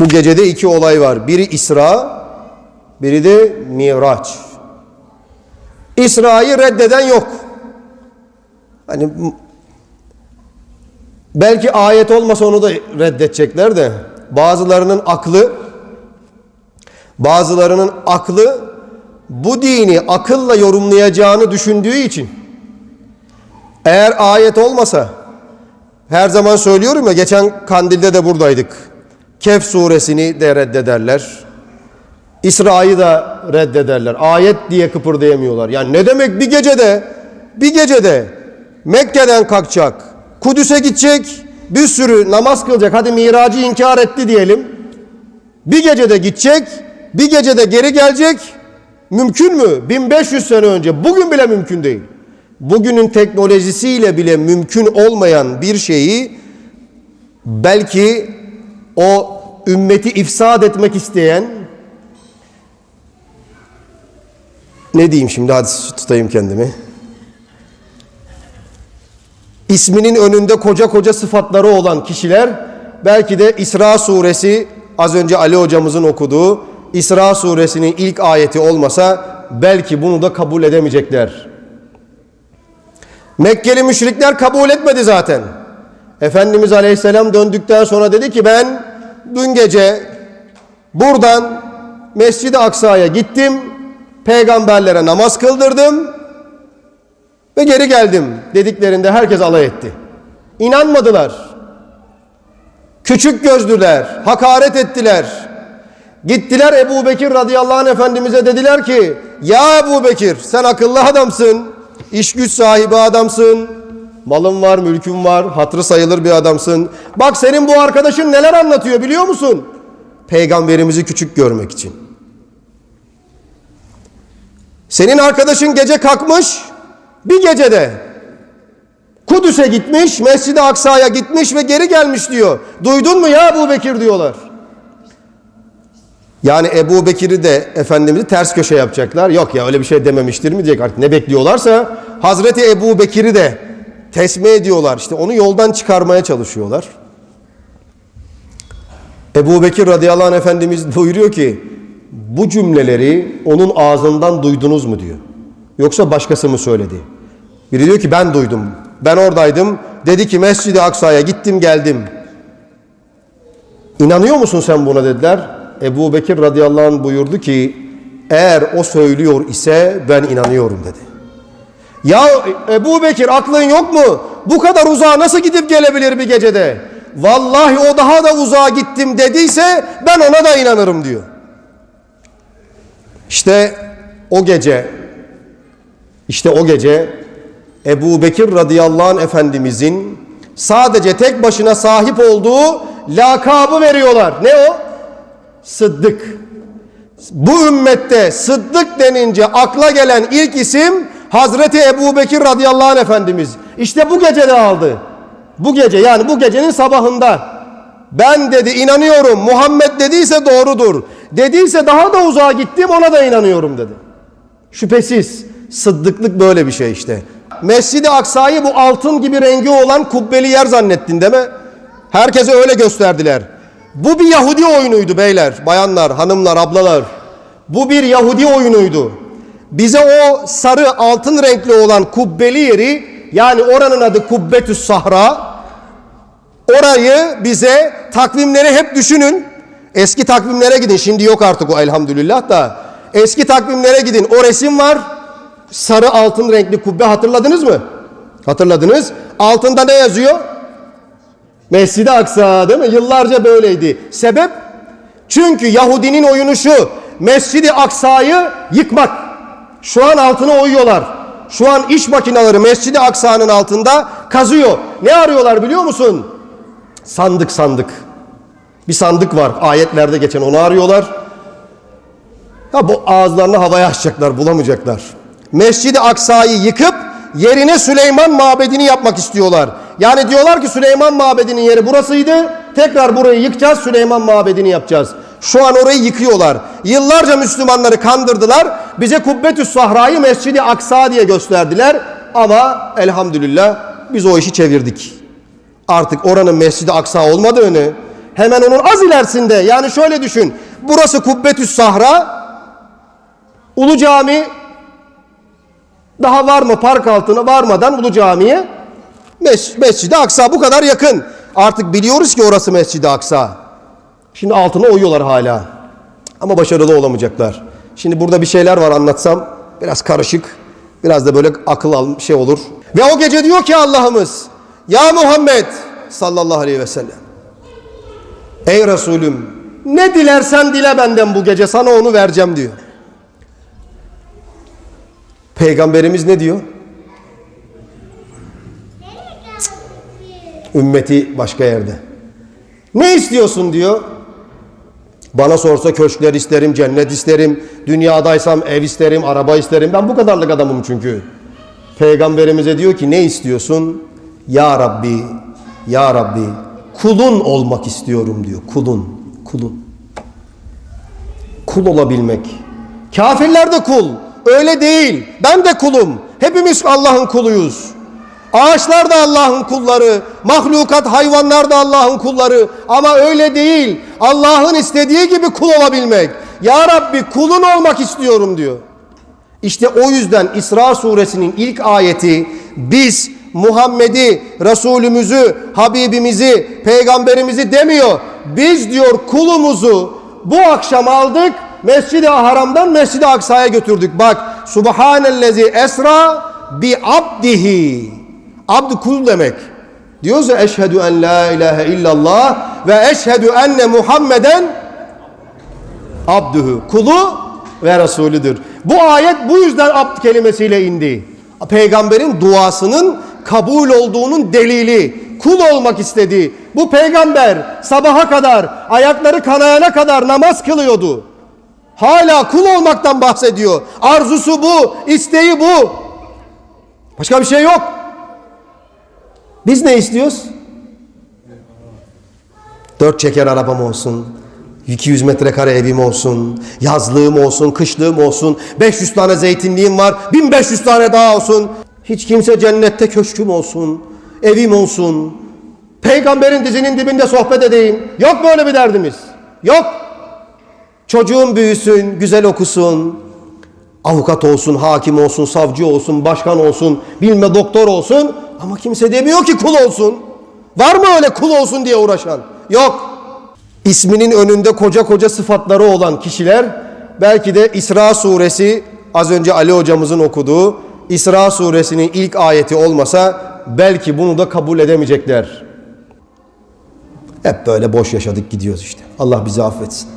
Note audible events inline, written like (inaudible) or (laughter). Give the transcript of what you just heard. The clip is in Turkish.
Bu gecede iki olay var. Biri İsra, biri de Miraç. İsra'yı reddeden yok. Hani belki ayet olmasa onu da reddedecekler de bazılarının aklı bazılarının aklı bu dini akılla yorumlayacağını düşündüğü için eğer ayet olmasa her zaman söylüyorum ya geçen kandilde de buradaydık. Kehf suresini de reddederler. İsra'yı da reddederler. Ayet diye kıpırdayamıyorlar. Yani ne demek bir gecede bir gecede Mekke'den kalkacak, Kudüs'e gidecek, bir sürü namaz kılacak. Hadi miracı inkar etti diyelim. Bir gecede gidecek, bir gecede geri gelecek. Mümkün mü? 1500 sene önce. Bugün bile mümkün değil. Bugünün teknolojisiyle bile mümkün olmayan bir şeyi belki o ümmeti ifsad etmek isteyen ne diyeyim şimdi hadi tutayım kendimi. İsminin önünde koca koca sıfatları olan kişiler belki de İsra suresi az önce Ali hocamızın okuduğu İsra suresinin ilk ayeti olmasa belki bunu da kabul edemeyecekler. Mekkeli müşrikler kabul etmedi zaten. Efendimiz Aleyhisselam döndükten sonra dedi ki ben dün gece buradan Mescid-i Aksa'ya gittim. Peygamberlere namaz kıldırdım ve geri geldim dediklerinde herkes alay etti. İnanmadılar. Küçük gözlüler, hakaret ettiler. Gittiler Ebu Bekir radıyallahu anh efendimize dediler ki ya Ebu Bekir sen akıllı adamsın, iş güç sahibi adamsın, malın var, mülkün var, hatırı sayılır bir adamsın. Bak senin bu arkadaşın neler anlatıyor biliyor musun? Peygamberimizi küçük görmek için. Senin arkadaşın gece kalkmış, bir gecede Kudüs'e gitmiş, Mescid-i Aksa'ya gitmiş ve geri gelmiş diyor. Duydun mu ya Ebu Bekir diyorlar. Yani Ebu Bekir'i de Efendimiz'i ters köşe yapacaklar. Yok ya öyle bir şey dememiştir mi diyecek artık ne bekliyorlarsa. Hazreti Ebu Bekir'i de tesmih ediyorlar. İşte onu yoldan çıkarmaya çalışıyorlar. Ebu Bekir radıyallahu anh Efendimiz (laughs) buyuruyor ki bu cümleleri onun ağzından duydunuz mu diyor. Yoksa başkası mı söyledi? Biri diyor ki ben duydum. Ben oradaydım. Dedi ki Mescid-i Aksa'ya gittim geldim. İnanıyor musun sen buna dediler. Ebu Bekir radıyallahu anh buyurdu ki eğer o söylüyor ise ben inanıyorum dedi. Ya Ebu Bekir aklın yok mu? Bu kadar uzağa nasıl gidip gelebilir bir gecede? Vallahi o daha da uzağa gittim dediyse ben ona da inanırım diyor. İşte o gece işte o gece Ebu Bekir radıyallahu anh efendimizin sadece tek başına sahip olduğu lakabı veriyorlar. Ne o? Sıddık. Bu ümmette Sıddık denince akla gelen ilk isim Hazreti Ebu Bekir radıyallahu anh efendimiz. İşte bu gece de aldı. Bu gece yani bu gecenin sabahında ben dedi inanıyorum Muhammed dediyse doğrudur. Dediyse daha da uzağa gittim ona da inanıyorum dedi. Şüphesiz sıddıklık böyle bir şey işte. Mescid-i Aksa'yı bu altın gibi rengi olan kubbeli yer zannettin değil mi? Herkese öyle gösterdiler. Bu bir Yahudi oyunuydu beyler, bayanlar, hanımlar, ablalar. Bu bir Yahudi oyunuydu. Bize o sarı altın renkli olan kubbeli yeri yani oranın adı Kubbetüs Sahra. Orayı bize takvimleri hep düşünün. Eski takvimlere gidin. Şimdi yok artık o elhamdülillah da. Eski takvimlere gidin. O resim var. Sarı altın renkli kubbe hatırladınız mı? Hatırladınız. Altında ne yazıyor? Mescid-i Aksa değil mi? Yıllarca böyleydi. Sebep? Çünkü Yahudinin oyunu şu. Mescid-i Aksa'yı yıkmak. Şu an altına oyuyorlar. Şu an iş makineleri Mescid-i Aksa'nın altında kazıyor. Ne arıyorlar biliyor musun? Sandık sandık. Bir sandık var. Ayetlerde geçen onu arıyorlar. Ha bu ağızlarını havaya açacaklar, bulamayacaklar. Mescid-i Aksa'yı yıkıp yerine Süleyman mabedini yapmak istiyorlar. Yani diyorlar ki Süleyman mabedinin yeri burasıydı. Tekrar burayı yıkacağız, Süleyman mabedini yapacağız. Şu an orayı yıkıyorlar. Yıllarca Müslümanları kandırdılar. Bize Kubbetüs Sahra'yı Mescid-i Aksa diye gösterdiler. Ama elhamdülillah biz o işi çevirdik. Artık oranın Mescid-i Aksa olmadığını, Hemen onun az ilerisinde. Yani şöyle düşün. Burası Kubbetüs Sahra. Ulu Cami daha var mı park altına varmadan Ulu Cami'ye Mes Mescid-i Aksa bu kadar yakın. Artık biliyoruz ki orası Mescid-i Aksa. Şimdi altına oyuyorlar hala. Ama başarılı olamayacaklar. Şimdi burada bir şeyler var anlatsam biraz karışık. Biraz da böyle akıl al şey olur. Ve o gece diyor ki Allah'ımız Ya Muhammed sallallahu aleyhi ve sellem Ey Resulüm ne dilersen dile benden bu gece sana onu vereceğim diyor. Peygamberimiz ne diyor? Ümmeti başka yerde. Ne istiyorsun diyor. Bana sorsa köşkler isterim, cennet isterim, dünyadaysam ev isterim, araba isterim. Ben bu kadarlık adamım çünkü. Peygamberimize diyor ki ne istiyorsun? Ya Rabbi, Ya Rabbi kulun olmak istiyorum diyor. Kulun, kulun. Kul olabilmek. Kafirler de kul. Öyle değil. Ben de kulum. Hepimiz Allah'ın kuluyuz. Ağaçlar da Allah'ın kulları, mahlukat, hayvanlar da Allah'ın kulları. Ama öyle değil. Allah'ın istediği gibi kul olabilmek. Ya Rabbi kulun olmak istiyorum diyor. İşte o yüzden İsra suresinin ilk ayeti biz Muhammed'i, Resulümüzü, Habibimizi, Peygamberimizi demiyor. Biz diyor kulumuzu bu akşam aldık Mescid-i Haram'dan Mescid-i Aksa'ya götürdük. Bak Subhanellezi esra bi abdihi. Abd kul demek. Diyoruz ya eşhedü en la ilahe illallah ve eşhedü enne Muhammeden abdühü. Kulu ve Resulüdür. Bu ayet bu yüzden abd kelimesiyle indi. Peygamberin duasının kabul olduğunun delili. Kul olmak istedi. Bu peygamber sabaha kadar, ayakları kanayana kadar namaz kılıyordu. Hala kul olmaktan bahsediyor. Arzusu bu, isteği bu. Başka bir şey yok. Biz ne istiyoruz? Dört çeker arabam olsun. 200 metrekare evim olsun, yazlığım olsun, kışlığım olsun, 500 tane zeytinliğim var, 1500 tane daha olsun. Hiç kimse cennette köşküm olsun, evim olsun. Peygamberin dizinin dibinde sohbet edeyim. Yok böyle bir derdimiz. Yok. Çocuğum büyüsün, güzel okusun. Avukat olsun, hakim olsun, savcı olsun, başkan olsun, bilme doktor olsun. Ama kimse demiyor ki kul olsun. Var mı öyle kul olsun diye uğraşan? Yok. İsminin önünde koca koca sıfatları olan kişiler belki de İsra suresi az önce Ali hocamızın okuduğu İsra suresinin ilk ayeti olmasa belki bunu da kabul edemeyecekler. Hep böyle boş yaşadık gidiyoruz işte. Allah bizi affetsin.